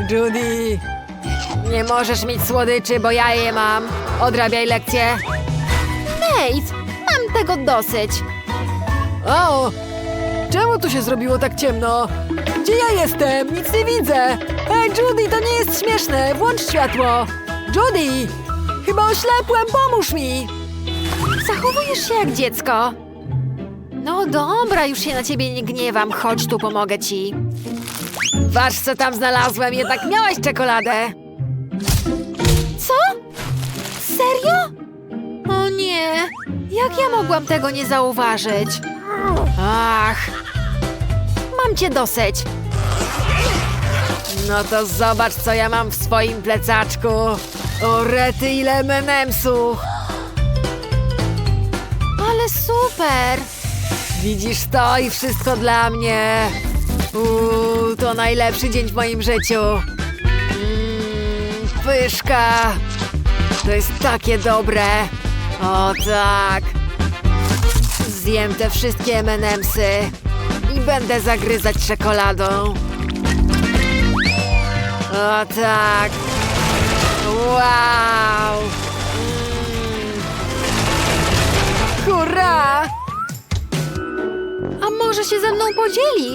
Judy! Nie możesz mieć słodyczy, bo ja je mam. Odrabiaj lekcję. Nate, mam tego dosyć. O! Czemu tu się zrobiło tak ciemno? Gdzie ja jestem? Nic nie widzę! Hej, Judy, to nie jest śmieszne! Włącz światło! Judy! Chyba oślepłem, pomóż mi! Zachowujesz się jak dziecko. No dobra, już się na ciebie nie gniewam. Chodź tu, pomogę ci. Patrz, co tam znalazłem, jednak miałaś czekoladę! Co? Serio? O nie! Jak ja mogłam tego nie zauważyć? Ach! Mam cię dosyć. No to zobacz, co ja mam w swoim plecaczku! O, rety, ile M&M'sów! Ale super! Widzisz to i wszystko dla mnie! Uuu, to najlepszy dzień w moim życiu! Mmm, pyszka! To jest takie dobre! O tak! Zjem te wszystkie M&M'sy i będę zagryzać czekoladą. O tak! Wow! Mm. Hurra! A może się ze mną podzielisz?